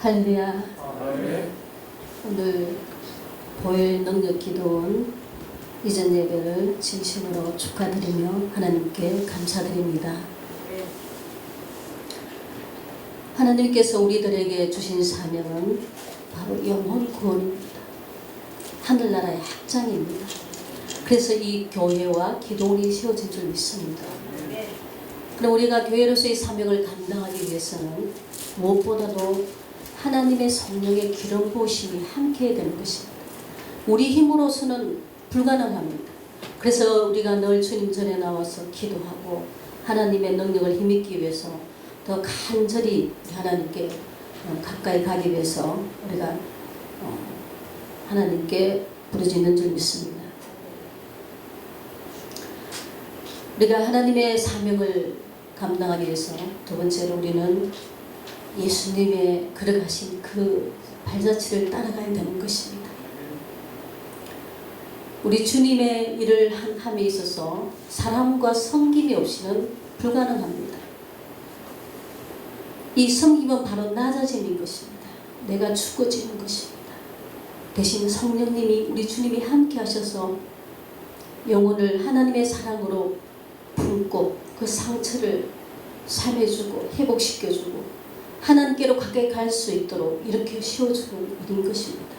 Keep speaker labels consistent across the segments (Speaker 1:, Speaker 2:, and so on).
Speaker 1: 할렐루야. 오늘 보혈 능력 기도원 이전 예배를 진심으로 축하드리며 하나님께 감사드립니다. 하나님께서 우리들에게 주신 사명은 바로 영혼 구원입니다. 하늘나라의 확장입니다. 그래서 이 교회와 기도원이 세워진 줄 믿습니다. 그럼 우리가 교회로서의 사명을 감당하기 위해서는 무엇보다도 하나님의 성령의 기름 부으심이 함께해야 되는 것입니다. 우리 힘으로서는 불가능합니다. 그래서 우리가 늘 주님 전에 나와서 기도하고 하나님의 능력을 힘입기 위해서 더 간절히 하나님께 어, 가까이 가기 위해서 우리가 어, 하나님께 부르짖는 줄 믿습니다. 우리가 하나님의 사명을 감당하기 위해서 두 번째로 우리는 예수님의 걸어가신 그 발자취를 따라가야 되는 것입니다. 우리 주님의 일을 한 함에 있어서 사람과 섬김이 없이는 불가능합니다. 이 섬김은 바로 낮아짐인 것입니다. 내가 죽어지는 것입니다. 대신 성령님이 우리 주님이 함께 하셔서 영혼을 하나님의 사랑으로 품고 그 상처를 삶해주고 회복시켜주고 하나님께로 가까이 갈수 있도록 이렇게 씌워주는 일인 것입니다.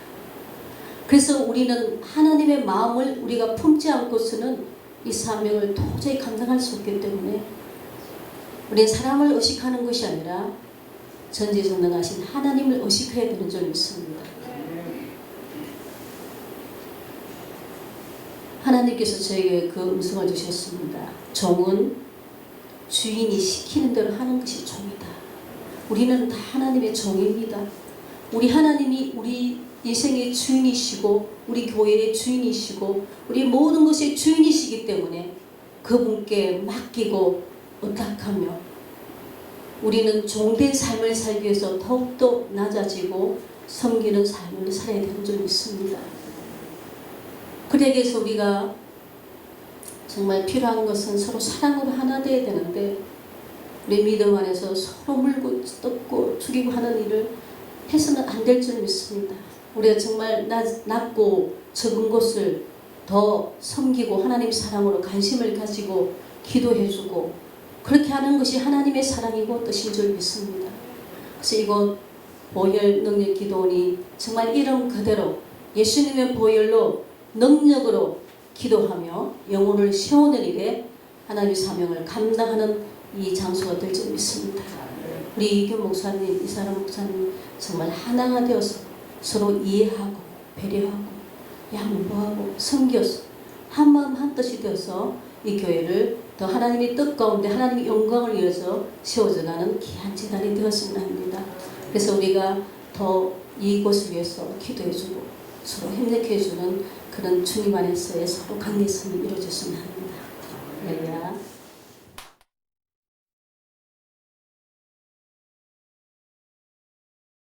Speaker 1: 그래서 우리는 하나님의 마음을 우리가 품지 않고서는 이 사명을 도저히 감당할 수 없기 때문에 우리는 사람을 의식하는 것이 아니라 전지전능하신 하나님을 의식해야 되는 줄 믿습니다. 하나님께서 저에게 그 음성을 주셨습니다. 종은 주인이 시키는 대로 하는 것이 종이다. 우리는 다 하나님의 종입니다. 우리 하나님이 우리 인생의 주인이시고 우리 교회의 주인이시고 우리 모든 것의 주인이시기 때문에 그분께 맡기고 의탁하며 우리는 종된 삶을 살기 위해서 더욱더 낮아지고 섬기는 삶을 살아야 되는 줄 믿습니다. 그러기 위해서 우리가 정말 필요한 것은 서로 사랑으로 하나 되어야 되는데 우리 믿음 안에서 서로 물고 뜯고 죽이고 하는 일을 해서는 안 될 줄 믿습니다. 우리가 정말 낮, 낮고 적은 것을 더 섬기고 하나님 사랑으로 관심을 가지고 기도해주고 그렇게 하는 것이 하나님의 사랑이고 뜻인 줄 믿습니다. 그래서 이곳 보혈 능력 기도원이 정말 이름 그대로 예수님의 보혈로 능력으로 기도하며 영혼을 세우는 일에 하나님의 사명을 감당하는 이 장소가 될 줄 믿습니다. 우리 이규 목사님, 이사람 목사님 정말 하나가 되어서 서로 이해하고 배려하고 양보하고 섬겨서 한 마음 한 뜻이 되어서 이 교회를 더 하나님의 뜻 가운데 하나님의 영광을 위해서 세워져가는 귀한 재단이 되었으면 합니다. 그래서 우리가 더 이곳을 위해서 기도해주고 서로 협력해주는 그런 주님 안에서의 서로 강력성이 이루어졌으면 합니다. 할렐루야.